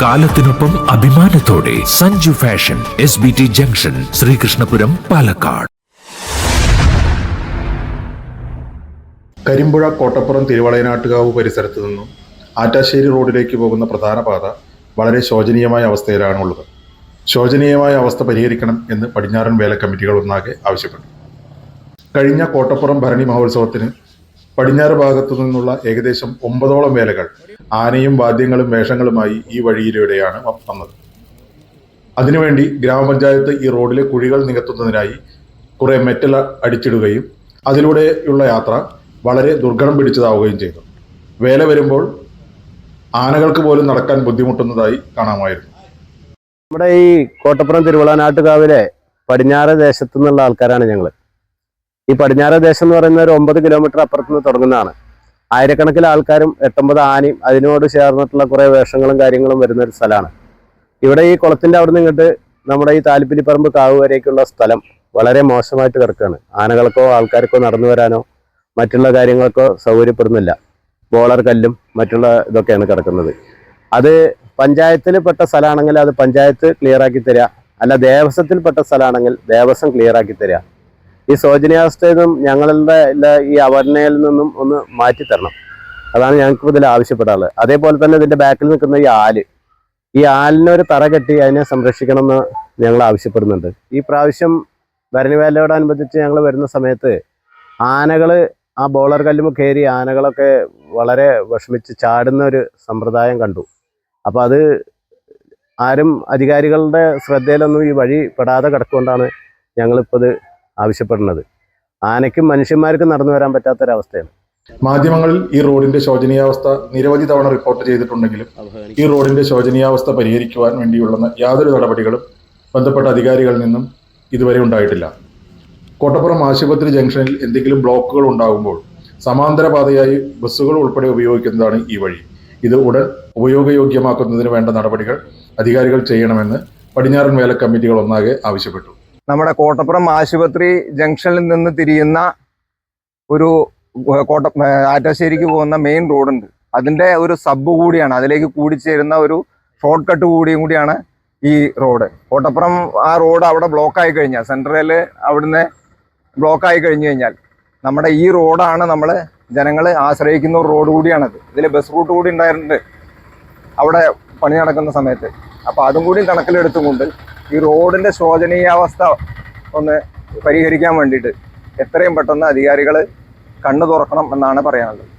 കാലത്തിനൊപ്പം അഭിമാനത്തോടെ Sanju fashion S B T junction Sreekrishnapuram Palakkad. Karimpuzha Kottappuram Thiruvalayanattukavu പരിസരത്ത് നിന്നും ആറ്റാശ്ശേരി റോഡിലേക്ക് പോകുന്ന പ്രധാന പാത വളരെ ശോചനീയമായ അവസ്ഥയിലാണുള്ളത് ശോചനീയമായ അവസ്ഥ പരിഹരിക്കണം എന്ന് പടിഞ്ഞാറൻ വേല കമ്മിറ്റികൾ ഒന്നാകെ ആവശ്യപ്പെട്ടു. കഴിഞ്ഞ കോട്ടപ്പുറം ഭരണി മഹോത്സവത്തിന് പടിഞ്ഞാറ് ഭാഗത്തു നിന്നുള്ള ഏകദേശം ഒമ്പതോളം വേലകൾ ആനയും വാദ്യങ്ങളും വേഷങ്ങളുമായി ഈ വഴിയിലൂടെയാണ് വന്നത്. അതിനുവേണ്ടി ഗ്രാമപഞ്ചായത്ത് ഈ റോഡിലെ കുഴികൾ നികത്തുന്നതിനായി കുറെ മെറ്റൽ അടിച്ചിടുകയും അതിലൂടെയുള്ള യാത്ര വളരെ ദുർഘടം പിടിച്ചതാവുകയും ചെയ്തു. വേല വരുമ്പോൾ ആനകൾക്ക് പോലും നടക്കാൻ ബുദ്ധിമുട്ടുന്നതായി കാണാമായിരുന്നു. നമ്മുടെ ഈ കോട്ടപ്പുറം തിരുവള്ളനാട്ടുകാവിലെ പടിഞ്ഞാറ് ദേശത്തു നിന്നുള്ള ആൾക്കാരാണ് ഞങ്ങൾ ഈ പടിഞ്ഞാറ് ദേശം എന്ന് പറയുന്ന ഒരു ഒമ്പത് കിലോമീറ്റർ അപ്പുറത്ത് നിന്ന് തുടങ്ങുന്നതാണ്. ആയിരക്കണക്കിന് ആൾക്കാരും എട്ടൊമ്പത് ആനയും അതിനോട് ചേർന്നിട്ടുള്ള കുറേ വേഷങ്ങളും കാര്യങ്ങളും വരുന്ന ഒരു സ്ഥലമാണ്. ഇവിടെ ഈ കുളത്തിന്റെ അവിടെ നിന്ന് ഇങ്ങോട്ട് നമ്മുടെ ഈ താലിപ്പിലിപ്പറമ്പ് കാവ് വരേക്കുള്ള സ്ഥലം വളരെ മോശമായിട്ട് കിടക്കുകയാണ് ആനകൾക്കോ ആൾക്കാർക്കോ നടന്നു വരാനോ മറ്റുള്ള കാര്യങ്ങൾക്കോ സൗകര്യപ്പെടുന്നില്ല. ബോളർ കല്ലും മറ്റുള്ള ഇതൊക്കെയാണ് കിടക്കുന്നത്. അത് പഞ്ചായത്തിൽ പെട്ട സ്ഥലമാണെങ്കിൽ അത് പഞ്ചായത്ത് ക്ലിയർ ആക്കി തരിക അല്ല ദേവസ്വത്തിൽ പെട്ട സ്ഥലമാണെങ്കിൽ ദേവസ്വം ക്ലിയർ ആക്കി തരിക ഈ ശോചനീയാവസ്ഥയിൽ നിന്നും ഞങ്ങളുടെ ഈ അവർണയിൽ നിന്നും ഒന്ന് മാറ്റി തരണം. അതാണ് ഞങ്ങൾക്ക് ഇതിൽ ആവശ്യപ്പെടാറുള്ളത് അതേപോലെ തന്നെ ഇതിന്റെ ബാക്കിൽ നിൽക്കുന്ന ഈ ആൽ. ഈ ആലിനൊരു തറ കെട്ടി അതിനെ സംരക്ഷിക്കണം എന്ന് ഞങ്ങൾ ആവശ്യപ്പെടുന്നുണ്ട്. ഈ പ്രാവശ്യം ഭരണിവേലയോടനുബന്ധിച്ച് ഞങ്ങൾ വരുന്ന സമയത്ത് ആനകൾ ആ ബോളർ കല്ലുമ്പോൾ കയറി ആനകളൊക്കെ വളരെ വിഷമിച്ച് ചാടുന്ന ഒരു സമ്പ്രദായം കണ്ടു. അപ്പോൾ അത് ആരും അധികാരികളുടെ ശ്രദ്ധയിലൊന്നും ഈ വഴി പെടാതെ കിടക്കുകൊണ്ടാണ് ഞങ്ങളിപ്പോൾ ഇത് ആവശ്യപ്പെടുന്നത്. ആനയ്ക്കും മനുഷ്യന്മാർക്കും നടന്നു വരാൻ പറ്റാത്തൊരവസ്ഥയാണ്. മാധ്യമങ്ങളിൽ ഈ റോഡിന്റെ ശോചനീയാവസ്ഥ നിരവധി തവണ റിപ്പോർട്ട് ചെയ്തിട്ടുണ്ടെങ്കിലും ഈ റോഡിന്റെ ശോചനീയാവസ്ഥ പരിഹരിക്കുവാൻ വേണ്ടിയുള്ള യാതൊരു നടപടികളും ബന്ധപ്പെട്ട അധികാരികളിൽ നിന്നും ഇതുവരെ ഉണ്ടായിട്ടില്ല. കോട്ടപ്പുറം ആശുപത്രി ജംഗ്ഷനിൽ എന്തെങ്കിലും ബ്ലോക്കുകൾ ഉണ്ടാകുമ്പോൾ സമാന്തര പാതയായി ബസ്സുകൾ ഉൾപ്പെടെ ഉപയോഗിക്കുന്നതാണ് ഈ വഴി. ഇത് ഉടൻ ഉപയോഗയോഗ്യമാക്കുന്നതിന് വേണ്ട നടപടികൾ അധികാരികൾ ചെയ്യണമെന്ന് പടിഞ്ഞാറൻ വേല കമ്മിറ്റികൾ ഒന്നാകെ ആവശ്യപ്പെട്ടു. നമ്മുടെ കോട്ടപ്പുറം ആശുപത്രി ജംഗ്ഷനിൽ നിന്ന് തിരിയുന്ന ഒരു കോട്ട ആറ്റാശ്ശേരിക്ക് പോകുന്ന മെയിൻ റോഡുണ്ട്. അതിന്റെ ഒരു സബ് കൂടിയാണ്. അതിലേക്ക് കൂടിച്ചേരുന്ന ഒരു ഷോർട്ട് കട്ട് കൂടിയും കൂടിയാണ് ഈ റോഡ്. കോട്ടപ്പുറം ആ റോഡ് അവിടെ ബ്ലോക്ക് ആയി കഴിഞ്ഞാൽ സെൻട്രലിൽ അവിടുന്ന് ബ്ലോക്ക് ആയി കഴിഞ്ഞു കഴിഞ്ഞാൽ നമ്മുടെ ഈ റോഡാണ് നമ്മൾ ജനങ്ങൾ ആശ്രയിക്കുന്ന ഒരു റോഡ് കൂടിയാണത്. ഇതിൽ ബസ് റൂട്ട് കൂടി ഉണ്ടായിട്ടുണ്ട്. അവിടെ പണി നടക്കുന്ന സമയത്ത്. അപ്പോൾ അതും കൂടി കണക്കിലെടുത്തുകൊണ്ട് ഈ റോഡിന്റെ ശോചനീയാവസ്ഥ ഒന്ന് പരിഹരിക്കാൻ വേണ്ടിയിട്ട് എത്രയും പെട്ടെന്ന് അധികാരികൾ കണ്ണു തുറക്കണം എന്നാണ് പറയാനുള്ളത്.